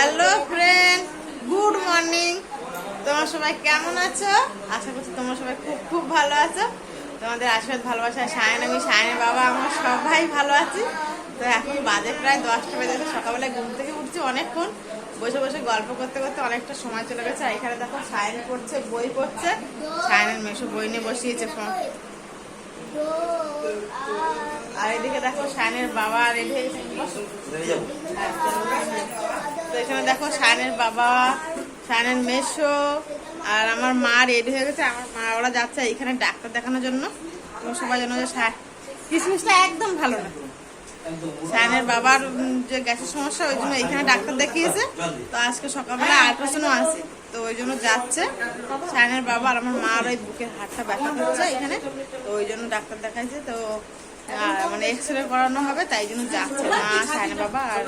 Hello friend good morning তোমরা সবাই কেমন আছো? আশা করছি তোমরা সবাই খুব খুব ভালো আছো। তোমাদের আশীর্বাদ, ভালোবাসা সায়ন আমি সায়নের বাবা, আমরা সবাই ভালো আছি। তো এখন বাজে প্রায় দশটা বেজে। সকালবেলায় ঘুম থেকে উঠছি অনেকক্ষণ। বসে বসে গল্প করতে করতে অনেকটা সময় চলে গেছে। এখানে দেখো সায়ন পড়ছে, বই পড়ছে। সায়নের মেশো বই নিয়ে বসিয়েছে আর এদিকে দেখো সায়নের বাবা চলো বসি। তো এখানে দেখো সায়নের বাবা সায়নের মেশো আর আমার মা রেডি হয়ে গেছে। আমার মা, ওরা যাচ্ছে এখানে ডাক্তার দেখানোর জন্য। সবাই জানো যে কিশমিশটা একদম ভালো না। সায়নের বাবার যে গ্যাসের সমস্যা, ওই জন্য এখানে ডাক্তার দেখিয়েছে। তো আজকে সকালবেলা আল্ট্রাসাউন্ডও আছে। তো ওই জন্য যাচ্ছে। সায়নের বাবা আর আমার মার ওই বুকের হাতটা ব্যথা করছে এখানে। তো ওই জন্য ডাক্তার দেখাইছে, তো মানে এক্স রে করানো হবে, তাই জন্য যাচ্ছে মা, সায়নের বাবা আর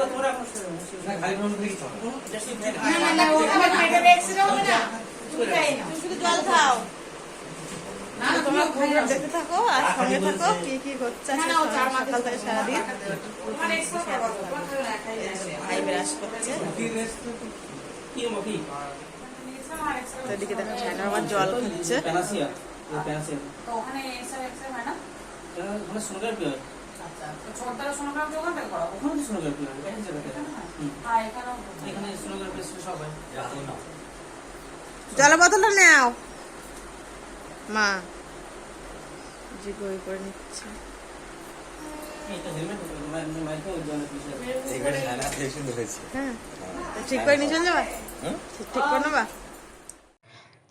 তোমরা থাকো আর থাকো হচ্ছে সকাল সারাদিন করছে তো এদিকে দেখো সায়নের বাবা জল খাচ্ছে। এক্সরে এক্সরে হয় হ্যাঁ জল বোতলটা নাও। মা জি বই করে নিচ্ছে। হ্যাঁ। ঠিক করে নিয়ে চলে যাবা? ঠিক করে নেবা?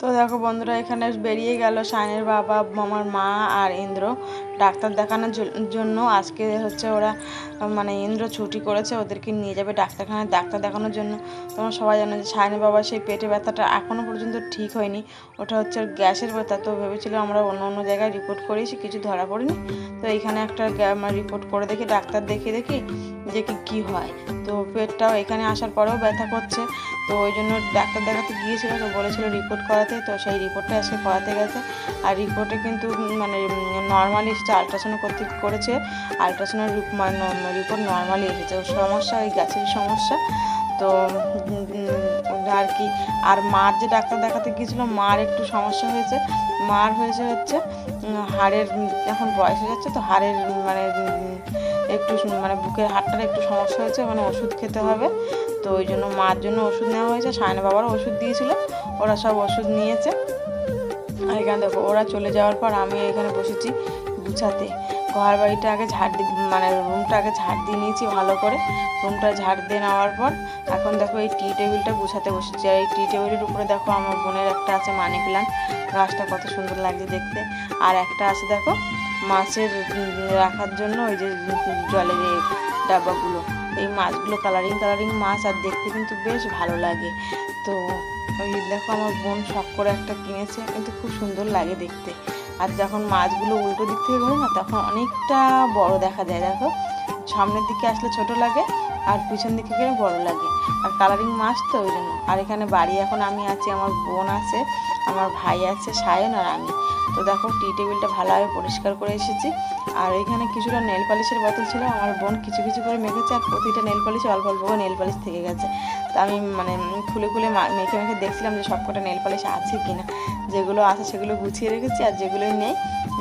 তো দেখো বন্ধুরা, এখানে বেরিয়ে গেল সায়নের বাবা আমার মা আর ইন্দ্র। ডাক্তার দেখানোর জন্য আজকে হচ্ছে ওরা মানে ইন্দ্র ছুটি করেছে, ওদেরকে নিয়ে যাবে ডাক্তারখানায় ডাক্তার দেখানোর জন্য। তোমরা সবাই জানো যে সায়নের বাবা সেই পেটে ব্যথাটা এখনও পর্যন্ত ঠিক হয়নি। ওটা হচ্ছে গ্যাসের ব্যথা। তো ভেবেছিল আমরা অন্য অন্য জায়গায় রিপোর্ট করেছি কিছু ধরা পড়েনি। তো এইখানে একটা রিপোর্ট করে দেখি, ডাক্তার দেখে দেখি। যে কি, কী হয়। তো পেটটাও এখানে আসার পরেও ব্যথা করছে। তো ওই জন্য ডাক্তার দেখাতে গিয়েছিল, তো বলেছিল রিপোর্ট করাতে। তো সেই রিপোর্টটা আজকে করাতে গেছে। আর রিপোর্টে কিন্তু মানে নর্মালি এসেছে আলট্রাসাউন্ড করতে করেছে। আলট্রাসাউন্ডের রিপোর্ট নর্মালি এসেছে। সমস্যা, ওই গ্যাসের সমস্যা। তো আর কি, আর মার যে ডাক্তার দেখাতে গিয়েছিল, মার একটু সমস্যা হয়েছে। মার হয়েছে হচ্ছে হাড়ের, এখন বয়স হয়ে যাচ্ছে, তো হাড়ের মানে একটু মানে বুকের হাড়টার একটু সমস্যা হয়েছে মানে ওষুধ খেতে হবে। তো ওই জন্য মার জন্য ওষুধ নেওয়া হয়েছে, সায়না বাবারও ওষুধ দিয়েছিল, ওরা সব ওষুধ নিয়েছে। আর এখানে দেখো, ওরা চলে যাওয়ার পর আমি এখানে বসেছি গুছাতে। ঘর বাড়িটা আগে ঝাড় দি মানে রুমটা আগে ঝাড় দিয়ে নিয়েছি ভালো করে। রুমটা ঝাড় দিয়ে নেওয়ার পর এখন দেখো এই টি টেবিলটা গুছাতে বসেছি। আর এই টি টেবিলের উপরে দেখো আমার বোনের একটা আছে মানি প্লান্ট গাছটা কত সুন্দর লাগছে দেখতে। আর একটা আছে দেখো মাছের রাখার জন্য ওই যে জলের ডাব্বাগুলো। এই মাছগুলো কালারিং কালারিং মাছ আর দেখতে কিন্তু বেশ ভালো লাগে। তো ওই দেখো আমার বোন শখ করে একটা কিনেছে। কিন্তু খুব সুন্দর লাগে দেখতে। আর যখন মাছগুলো উল্টো দিক থেকে ঘোরে না, তখন অনেকটা বড় দেখা যায়, দেখো। সামনের দিকে আসলে ছোট লাগে আর পিছন দিকে গেলে বড় লাগে। আর কালারিং মাছ তো ওই জন্য। আর এখানে বাড়ি এখন আমি আছি, আমার বোন আছে, আমার ভাই আছে, সায়ন আর আমি। তো দেখো টি টেবিলটা ভালোভাবে পরিষ্কার করে এসেছি। আর এখানে কিছুটা নেল পালিশের বোতল ছিল আমার বোন কিছু কিছু করে মেখেছে, আর প্রতিটা নেল পালিশে অল্প অল্প করে নেল পালিশ থেকে গেছে। তা আমি মানে খুলে খুলে মেখে মেখে দেখছিলাম যে সবকটা নেল পালিশ আছে কি না যেগুলো আছে সেগুলো গুছিয়ে রেখেছি, আর যেগুলো নেই,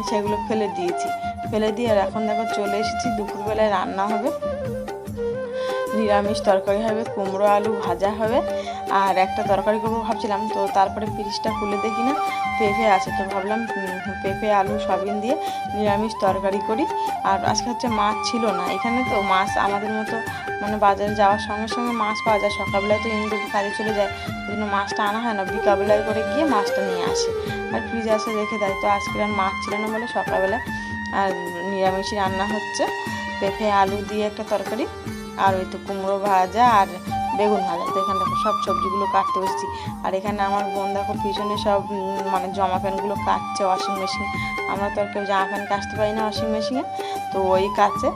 সেগুলো ফেলে দিয়েছি। ফেলে দিয়ে আর এখন দেখো চলে এসেছি, দুপুরবেলায় রান্না হবে। নিরামিষ তরকারি হবে, কুমড়ো আলু ভাজা হবে, আর একটা তরকারি করব ভাবছিলাম, তো তারপরে ফ্রিজটা খুলে দেখি না। পেঁপে আছে, তো ভাবলাম পেঁপে, আলু সয়াবিন দিয়ে নিরামিষ তরকারি করি। আর আজকে হচ্ছে মাছ ছিল না, এখানে তো মাছ আমাদের মতো মানে বাজারে যাওয়ার সঙ্গে সঙ্গে মাছ পাওয়া যায়। সকালবেলায় তো ইন্দু কাজে চলে যায়, ওই জন্য মাছটা আনা হয় না, বিকালবেলায় করে গিয়ে মাছটা নিয়ে আসে। আর ফ্রিজে আসে রেখে দেয়, তো আজকে আর মাছ ছিল না বলে সকালবেলা আর নিরামিষই রান্না হচ্ছে। পেঁপে, আলু দিয়ে একটা তরকারি, আর ওই তো কুমড়ো ভাজা, আর বেগুন ভাজা তো এখানে দেখো সব সবজিগুলো কাটতে বসেছি। আর এখানে আমার বোন দেখো পিছনে সব মানে জামা প্যান্টগুলো কাটছে ওয়াশিং মেশিন আমরা তো আর কেউ জামা প্যান্ট কাচতে পারি না ওয়াশিং মেশিনে তো ওই কাছে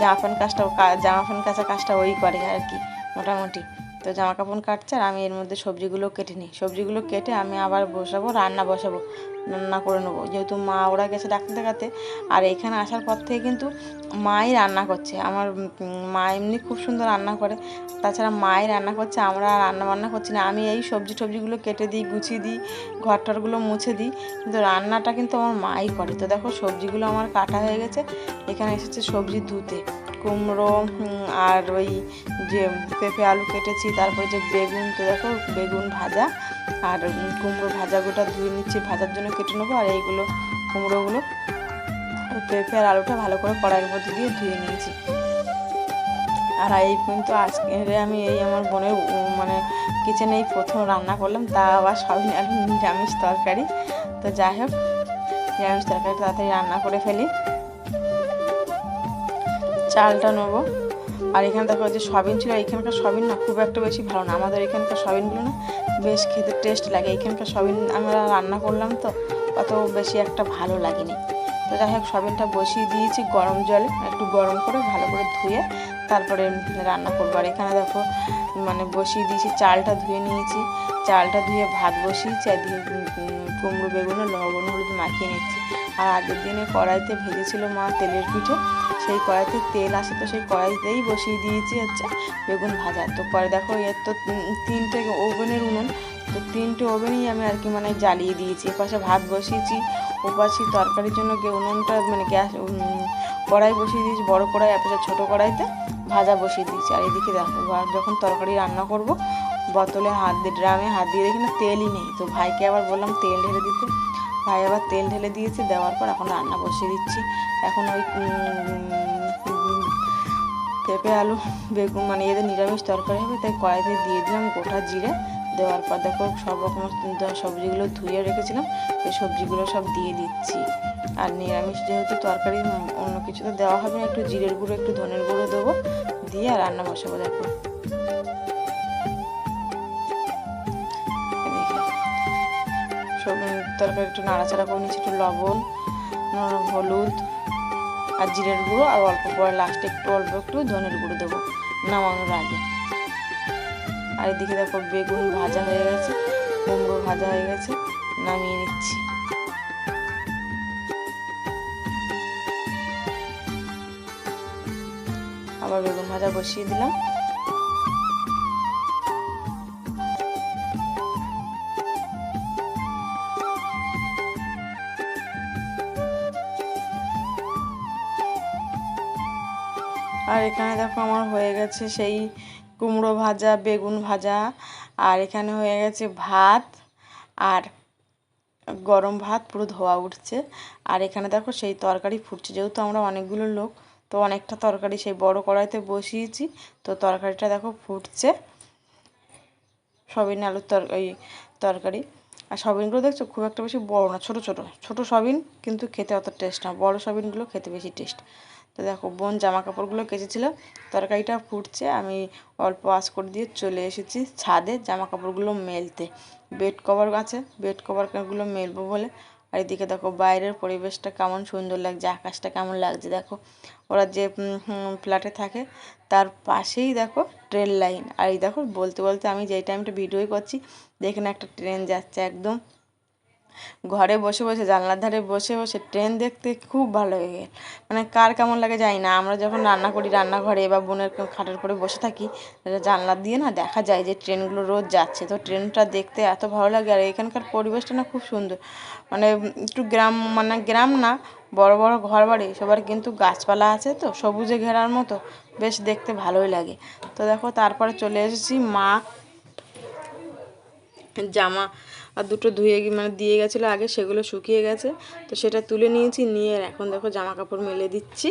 জামা প্যান্ট কাজটা জামা প্যান্ট কাচা কাজটা ওই করে আর কি, মোটামুটি। তো জামা কাপড় কাটছে আর আমি এর মধ্যে সবজিগুলো কেটে নিই। সবজিগুলো কেটে আমি আবার বসাবো, রান্না বসাবো। রান্না করে নেব। যেহেতু মা ওরা গেছে ডাক্তার দেখাতে আর এখানে আসার পর থেকে কিন্তু মাই রান্না করছে। আমার মা এমনি খুব সুন্দর রান্না করে। তাছাড়া মাই রান্না করছে, আমরা রান্না বান্না করছি না। আমি এই সবজি টবজিগুলো কেটে দিই, গুছিয়ে দিই ঘর টরগুলো মুছে দিই। কিন্তু রান্নাটা কিন্তু আমার মাই করে। তো দেখো, সবজিগুলো আমার কাটা হয়ে গেছে। এখানে এসেছে সবজি ধুতে। কুমড়ো আর ওই যে পেঁপে আলু কেটেছি, তারপরে যে বেগুন, তো দেখো, বেগুন ভাজা। আর কুমড়ো ভাজা গোটা ধুয়ে নিচ্ছি, ভাজার জন্য কেটে নেব, আর এইগুলো কুমড়োগুলো পেঁপে আর আলুটা ভালো করে কড়াইয়ের মধ্যে দিয়ে ধুয়ে নিয়েছি। আর এই পর্যন্ত আজকে আমি এই আমার বোনের মানে কিচেনে এই প্রথম রান্না করলাম, তা আবার সবই আলু নিরামিষ তরকারি। তো যাই হোক, নিরামিষ তরকারি তাড়াতাড়ি রান্না করে ফেলি। চালটা নেব। আর এখানে দেখো যে সবিন ছিল, এখানকার সবিন না খুব একটা বেশি ভালো না। আমাদের এখানকার সবিনগুলো না বেশ খেতে টেস্ট লাগে। এখানকার সবিন আমরা রান্না করলাম তো, অত বেশি একটা ভালো লাগেনি। তো যাই হোক সবিনটা বসিয়ে দিয়েছি গরম জলে, একটু গরম করে ভালো করে ধুয়ে তারপরে রান্না করব। আর এখানে দেখো মানে বসিয়ে দিয়েছি, চালটা ধুয়ে নিয়েছি। চালটা ধুয়ে ভাত বসিয়েছি, আর দিয়ে কুমড়ো, বেগুনে লবণ হলুদ মাখিয়ে নিচ্ছি। আর আগের দিনে কড়াইতে ভেজেছিল মা তেলের পিঠে, সেই কড়াইতে তেল আসে তো সেই কড়াইতেই বসিয়ে দিয়েছি হচ্ছে বেগুন ভাজা। তো পরে দেখো, এর তো তিনটে ওভেনের উনুন, তো তিনটে ওভেনই আমি আর কি মানে জ্বালিয়ে দিয়েছি। এপাশে ভাত বসিয়েছি ও ওপাশে তরকারির জন্য উনুনটা মানে গ্যাস কড়াই বসিয়ে দিয়েছি, বড় কড়াই, এপাশে ছোটো কড়াইতে। ভাজা বসিয়ে দিয়েছি। আর এদিকে দেখো যখন তরকারি রান্না করব, বোতলে হাত দিয়ে, ড্রামে হাত দিয়ে দেখি না তেলই নেই। তো ভাইকে আবার বললাম তেল ঢেলে দিতে। ভাই আবার তেল ঢেলে দিয়েছে, দেওয়ার পর এখন রান্না বসিয়ে দিচ্ছি। এখন ওই পেঁপে, আলু, বেগুন মানে এদের নিরামিষ তরকারি হবে, তাই কড়াইতে দিয়ে দিলাম গোটা জিরে। দেওয়ার পর দেখো সব রকম সবজিগুলো ধুয়ে রেখেছিলাম সেই সবজিগুলো সব দিয়ে দিচ্ছি। আর নিরামিষ যেহেতু তরকারি অন্য কিছু তো দেওয়া হবে না, একটু জিরের গুঁড়ো, একটু ধনের গুঁড়ো দেবো, দিয়ে আর রান্না বসাবো দেখো। তরকারি একটু নাড়াচাড়া করে নিচ্ছি, একটু লবণ হলুদ, আর জিরের গুঁড়ো, আর অল্প পরে লাস্টে একটু, অল্প একটু ধনের গুঁড়ো দেবো, নামানোর আগে। আর এদিকে দেখো বেগুন ভাজা হয়ে গেছে, কুমড়ো ভাজা হয়ে গেছে, নামিয়ে নিচ্ছি। আবার বেগুন ভাজা বসিয়ে দিলাম। আর এখানে দেখো আমার হয়ে গেছে সেই কুমড়ো ভাজা, বেগুন ভাজা, আর এখানে হয়ে গেছে ভাত, আর গরম ভাত পুরো ধোয়া উঠছে। আর এখানে দেখো সেই তরকারি ফুটছে, যেহেতু আমরা অনেকগুলো লোক, তো অনেকটা তরকারি সেই বড় কড়াইতে বসিয়েছি, তো তরকারিটা দেখো ফুটছে। সবিন আলুর তরকারি তরকারি। আর সবিনগুলো দেখছ খুব একটা বেশি বড় না, ছোট ছোট ছোট সবিন কিন্তু খেতে অত টেস্ট না, বড় সবিনগুলো খেতে বেশি টেস্ট তো দেখো, বোন জামা কাপড়গুলো কেচেছিল, তরকারিটা ফুটছে, আমি অল্প আঁচ করে দিয়ে চলে এসেছি ছাদে জামা কাপড়গুলো মেলতে। বেড কভার আছে, বেড কভারগুলো মেলবো বলে। আর এদিকে দেখো, বাইরের পরিবেশটা কেমন সুন্দর লাগছে, আকাশটা কেমন লাগছে, দেখো। ওরা যে ফ্ল্যাটে থাকে, তার পাশেই দেখো ট্রেন লাইন। আর এই দেখো, বলতে বলতে আমি যেই টাইমটা ভিডিওই করছি, দেখে না একটা ট্রেন যাচ্ছে একদম ঘরে বসে বসে, জানলার ধারে বসে বসে, ট্রেন দেখতে খুব ভালো লাগে। মানে কার কেমন লাগে জানি না। আমরা যখন রান্না করি রান্নাঘরে বা বোনের খাটের পরে বসে থাকি জানলার দিয়ে না দেখা যায় যে ট্রেনগুলো রোজ যাচ্ছে। তো ট্রেনটা দেখতে এত ভালো লাগে আর এখানকার পরিবেশটা না খুব সুন্দর। মানে একটু গ্রাম মানে গ্রাম না, বড় বড় ঘর বাড়ি সবার কিন্তু গাছপালা আছে তো, সবুজে ঘেরার মতো, বেশ দেখতে ভালোই লাগে। তো দেখো, তারপরে চলে এসেছি মা জামা আর দুটো ধুয়ে মানে দিয়ে গেছিল আগে, সেগুলো শুকিয়ে গেছে। তো সেটা তুলে নিয়েছি, নিয়ে এখন দেখো জামা কাপড় মেলে দিচ্ছি।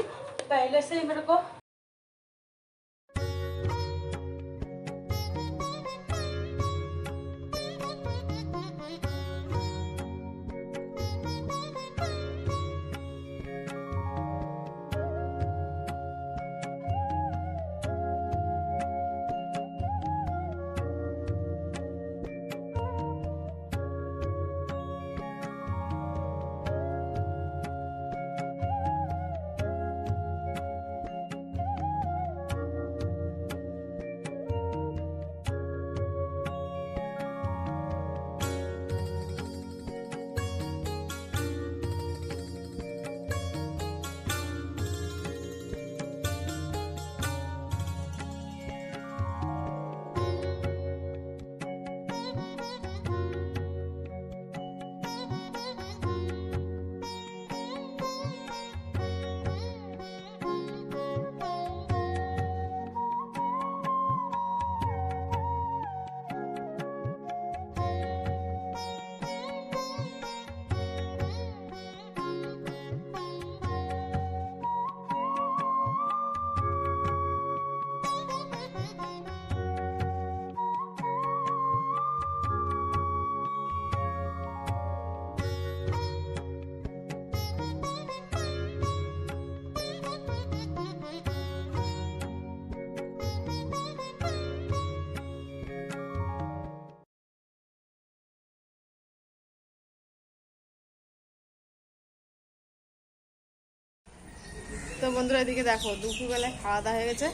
বন্ধুরা এদিকে দেখো, দুপুরবেলায় খাওয়া দাওয়া হয়ে গেছে।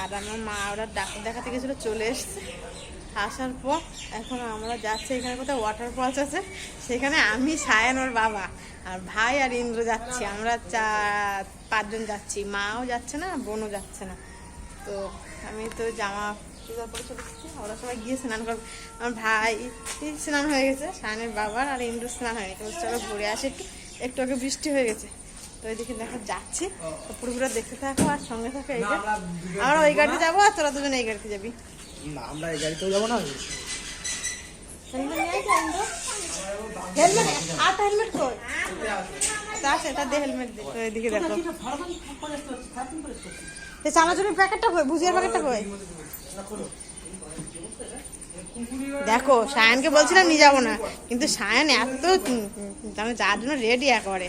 আর আমার মা ওরা ডাক্তার দেখাতে গেছিল, চলে এসছে। আসার পর এখন আমরা যাচ্ছি, এখানে কোথাও ওয়াটার ফলস আছে? সেখানে আমি, সায়ন, ওর বাবা আর ভাই আর ইন্দ্র যাচ্ছি। আমরা চার, পাঁচজন যাচ্ছি। মাও যাচ্ছে না, বোনও যাচ্ছে না। তো আমি তো জামা চুড়া পরে চলে এসেছি। ওরা সবাই গিয়ে স্নান করবে। আমার ভাই স্নান হয়ে গেছে, সায়নের বাবার আর ইন্দ্র স্নান হয়ে গেছে চলো ঘুরে আসে একটু। একটু আগে বৃষ্টি হয়ে গেছে। তো এদিকে দেখো যাচ্ছি। তো পুরোপুরো দেখতে থাকো আর সঙ্গে থাকো এই যে। আমরা ওই গাড়িতে যাব আর তোরা দুজন এই গাড়িতে যাবি। না আমরা এই গাড়িতেও যাব না। হেলমেট নিয়ে হেলমেট। আর হেলমেট কই? তা সেটা দে হেলমেট দে। তো এদিকে দেখো। এই চানাচুরের প্যাকেটটা কই? ভুজিয়ার প্যাকেটটা কই? দেখো সায়ানকে বলছিলাম নিয়ে যাব না। কিন্তু সায়ান এত যার জন্য রেডি করে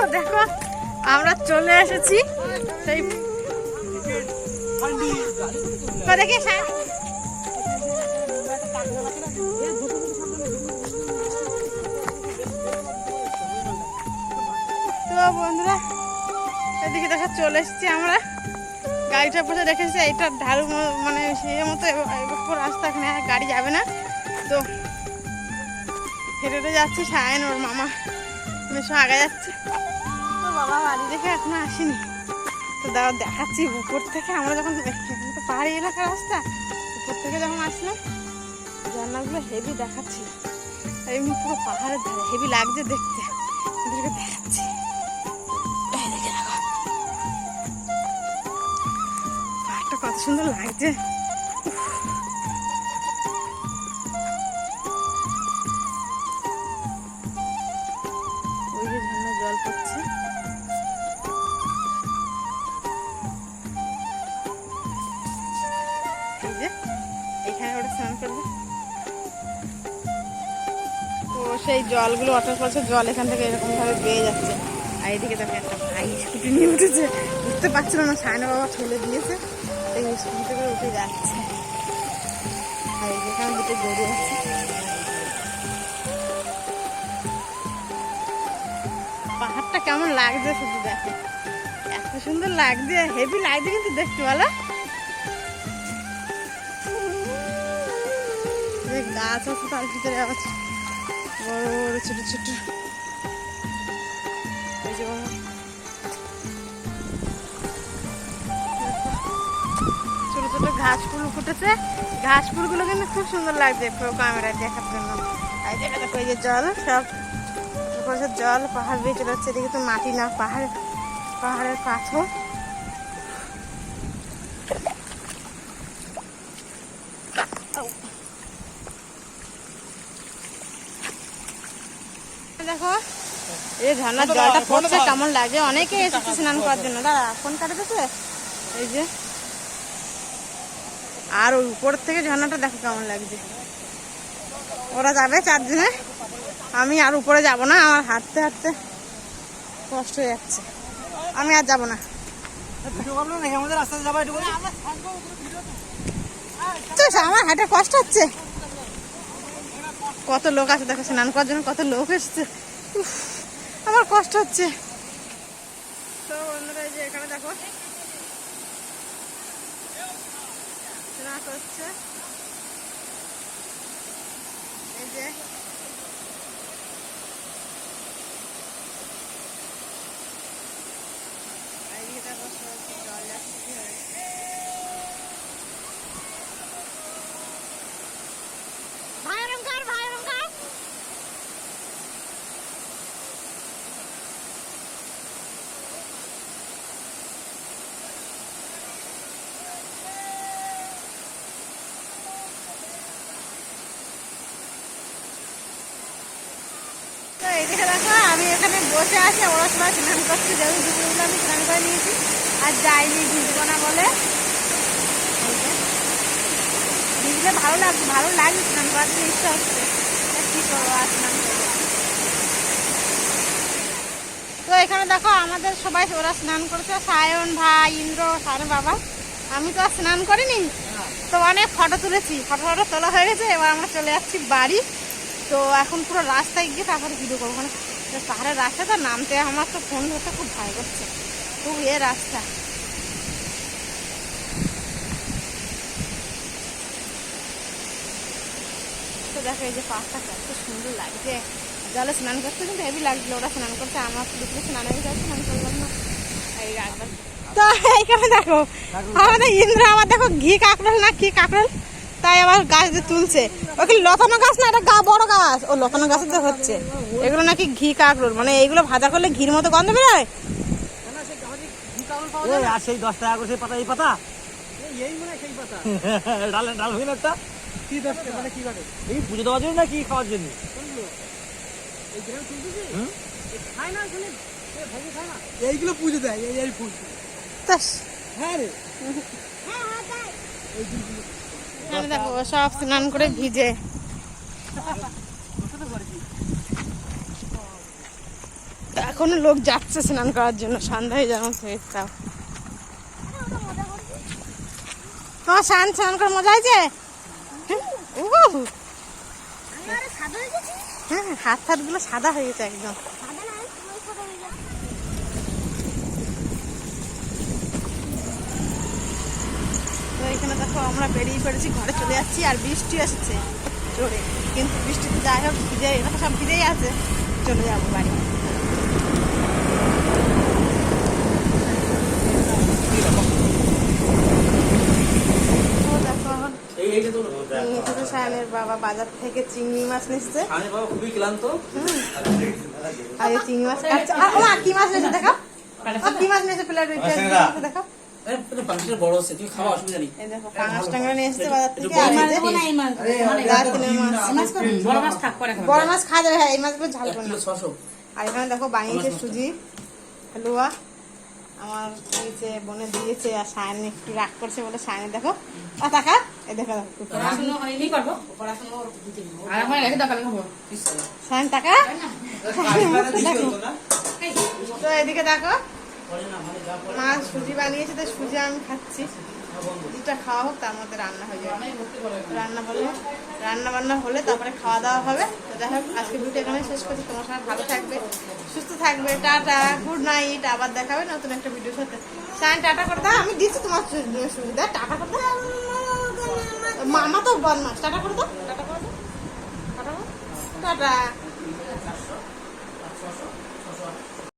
তো দেখো, আমরা চলে এসেছি। সেই দেখি তো বন্ধুরা, এদিকে দেখা, চলে এসেছি আমরা। গাড়িটা বসে রেখেছি এইটা ঢালু মানে সেই মতো রাস্তা গাড়ি যাবে না। তো হেঁটে যাচ্ছি, সায়ন ওর মামা। মেশো আগে যাচ্ছে? বাবা, বাড়ি দেখে এখনও আসেনি। তো দাঁড়া দেখাচ্ছি উপর থেকে। আমরা যখন পাহাড়ি এলাকার রাস্তা উপর থেকে যখন আসলাম, জানলাগুলো হেভি দেখাচ্ছি এমনি পুরো পাহাড়ের ধারে। হেভি লাগছে দেখতে। ওদেরকে দেখাচ্ছি। পাহাড়টা কত সুন্দর লাগছে। জলগুলো ওয়াটার ফলসের জল এখান থেকে এরকম ভাবে বেয়ে যাচ্ছে। আর এদিকে দেখো একটা ভাই স্কুটি নিয়ে উঠেছে। উঠতে পারছিল না, সায়না বাবা ঠেলে দিয়েছে। এই স্কুটিতে করে উঠে যাচ্ছে। আর এই যেখানে দুটো গরু আছে। পাহাড়টা কেমন লাগছে শুধু দেখো। এত সুন্দর লাগছে হেভি লাগছে কিন্তু দেখতে, বলো। গাছ আছে তার ভিতরে আবার বড় বড় ছোট। ছোট ছোট ছোট ঘাস ফুল ফুটেছে। ঘাস ফুলগুলো কিন্তু খুব সুন্দর লাগছে পুরো ক্যামেরায় দেখার জন্য। আর এটা দেখো, এই যে জল সব জল, পাহাড় বেয়ে চলে যাচ্ছে। এদিকে তো মাটি না, পাহাড়, পাহাড়ের পাথর দেখো এই ঝর্ণার জলটা পড়ছে কেমন লাগে? অনেকে এসেছে স্নান করার জন্য। দাঁড়া ফোন কাটতেছে? এই যে। আর ওই উপর থেকে ঝর্ণাটা দেখো কেমন লাগছে। ওরা যাবে চারজনে। আমি আর উপরে যাব না আমার হাঁটতে হাঁটতে কষ্ট হয়ে যাচ্ছে। আমি আর যাব না। আমার হাঁটে কষ্ট হচ্ছে। কত লোক আছে দেখো স্নান করার জন্য কত লোক এসছে। উফ, আমার কষ্ট হচ্ছে। তো বন্ধুরা এই যে এখানে দেখো। রাত হচ্ছে। এই যে বসে আছে, ওরা সবাই স্নান করছে যেহেতু দুপুরবেলা আমি স্নান করে নিয়েছি। আর যাইনি ভিজবো না বলে ভিজলে ভালো লাগছে ভালো লাগছে স্নান করার জন্য, ইচ্ছা হচ্ছে। কী করব আর স্নান। তো এখানে দেখো, আমাদের সবাই ওরা স্নান করছে। সায়ন ভাই, ইন্দ্র সায়ন বাবা। আমি তো আর স্নান করিনি। তো অনেক ফটো তুলেছি। ফটো ফটো তোলা হয়ে গেছে, এবার আমরা চলে যাচ্ছি বাড়ি। তো এখন পুরো রাস্তায় গিয়ে তারপরে ভিডিও করব। মানে পাহাড়ের রাস্তাটা নামতে আমার তো ফোন ধরতে খুব ভয় করছে। খুব এ রাস্তা। তো দেখো এই যে পাহাড়টা কত সুন্দর লাগছে। জলে স্নান করতে কিন্তু হেভি লাগছিল ওরা স্নান করছে আমার দুপুরে স্নান হয়ে যাচ্ছে স্নান করলাম না। এই রাখবেন তো এইখানে দেখো আমাদের ইন্দ্র আমার দেখো ঘি কাঁকড়ল না কি কাঁকড়ল? তাই আবার গাছ দিয়ে তুলছে। ওকে লতানো গাছ না এটা গা বড় গাছ। ও লতানো গাছ তো হচ্ছে। এগুলো নাকি ঘি কাঁকড়ল মানে এইগুলো ভাজা করলে ঘির মতো গন্ধ বেরোয়? আর সেই দশ টাকা করে পাতা এই পাতা এই মনে সেই পাতা? ডাল ডাল হইল একটা? কি দশ মানে কি কাটে এই পুজো দেওয়ার জন্য না কি খাওয়ার জন্য? এইগুলো পুজো দেয় এই এই ফুল। হ্যাঁ রে। এখানে দেখো, সব স্নান করে ভিজে। এখনও লোক যাচ্ছে স্নান করার জন্য সন্ধ্যা হয়ে তাও। তোমার স্নান স্নান করে মজা হয়েছে? হ্যাঁ? হাত হাতগুলো সাদা হয়ে গেছে একদম সাদা না তুমি সাদা হয়ে গেছে তো এখানে দেখো আমরা বেরিয়ে পড়েছি ঘরে চলে যাচ্ছি আর বৃষ্টি আসছে জোরে। কিন্তু বৃষ্টিতে যাই হোক ভিজে এরা সব ভিজেই আছে চলে যাব বাড়ি। সায়নের বাবা বাজার থেকে চিংড়ি মাছ নিচ্ছে। বাবা খুবই ক্লান্ত। আর এই চিংড়ি মাছ কাটছে। আর ও কি মাছ নিয়েছে দেখো কি মাছ নিয়েছে প্লেট? দেখো। পানিটা বড় আছে তুমি খাওয়া অসুবিধা নেই। এই দেখো পাঙাশ টাঙ্গা নিয়ে এসছে বাজার থেকে। আর এই যে রাতিনের মাছ বড় মাছ থাক করে বড় মাছ খাওয়া যাবে হ্যাঁ এই মাছগুলো ঝাল করে কিলো না ছশো। আর এখানে দেখো বানিয়েছে সুজি হালুয়া। আমার দিয়েছে বোনে দিয়েছে আর সায়ন একটু রাগ করছে বলে সায়নে দেখো। টাকা। এই দেখো সায়ন টাকা? তো এদিকে দেখো মা সুজি বানিয়েছে তো সুজি আমি খাচ্ছি। সুজিটা খাওয়া হোক, তার মধ্যে রান্না হয়ে যাবে। রান্না হলে, রান্না বান্না হলে তারপরে খাওয়া দাওয়া হবে। তো যাই হোক, আজকে ভিডিও এখানে শেষ করছি। তোমার সঙ্গে ভালো থাকবে, সুস্থ থাকবে। টাটা গুড নাইট আবার দেখাবে নতুন একটা ভিডিও সাথে। সায়ন, টাটা করে দাও। আমি দিচ্ছি তোমার সুবিধা টাটা করে দাও। মামা তো বদমাস টাটা করে দাও। টাটা করে দাও। Tata tata.